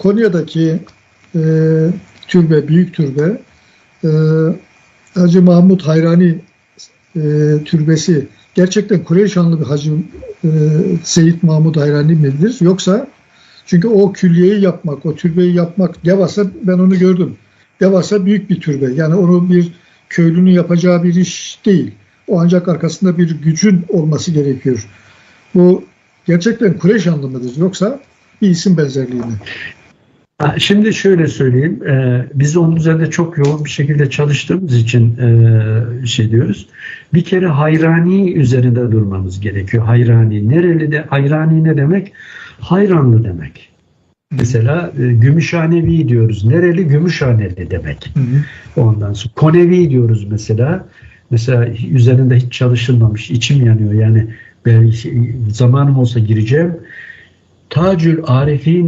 Konya'daki e, türbe, büyük türbe e, Hacı Mahmut Hayrani e, türbesi gerçekten Kureyşanlı bir Hacı e, Seyit Mahmut Hayrani midir? Yoksa çünkü o külliyeyi yapmak, o türbeyi yapmak devasa ben onu gördüm. Devasa büyük bir türbe. Yani onu bir köylünün yapacağı bir iş değil. O ancak arkasında bir gücün olması gerekiyor. Bu gerçekten Kureyşanlı mıdır yoksa bir isim benzerliği mi? Şimdi şöyle söyleyeyim, e, biz onun üzerinde çok yoğun bir şekilde çalıştığımız için e, şey diyoruz. Bir kere hayrani üzerinde durmamız gerekiyor. Hayrani. Nereli de hayrani ne demek? Hayranlı demek. Mesela e, Gümüşhanevi diyoruz. Nereli? Gümüşhaneli demek. Hı hı. Ondan sonra Konevi diyoruz mesela. Mesela üzerinde hiç çalışılmamış. içim yanıyor. Yani ben zamanım olsa gireceğim. Tacül Arifin